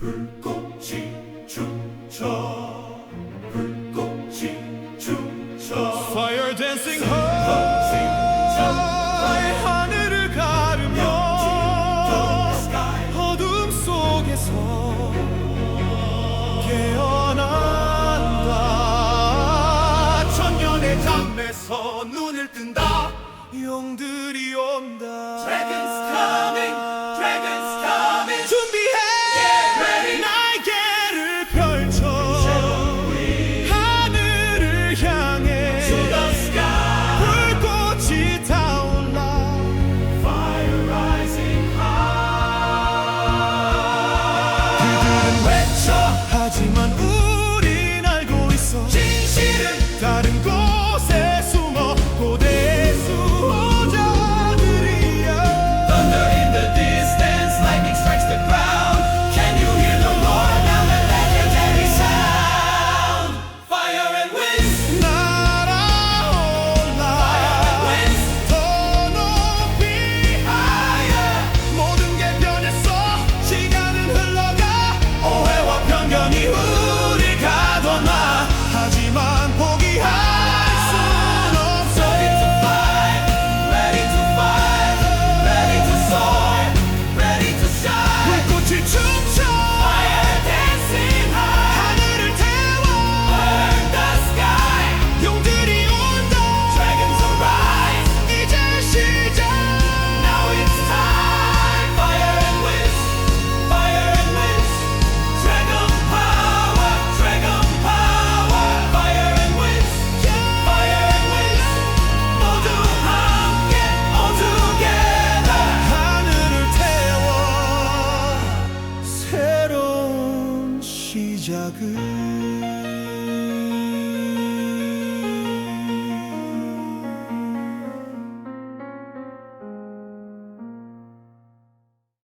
불꽃이 춤춰. 불꽃이 춤춰. Fire dancing high. 하늘을 가르며 어둠 속에서 깨어난다. 천년의 잠에서 눈을 뜬다. 용들이 온다. 작은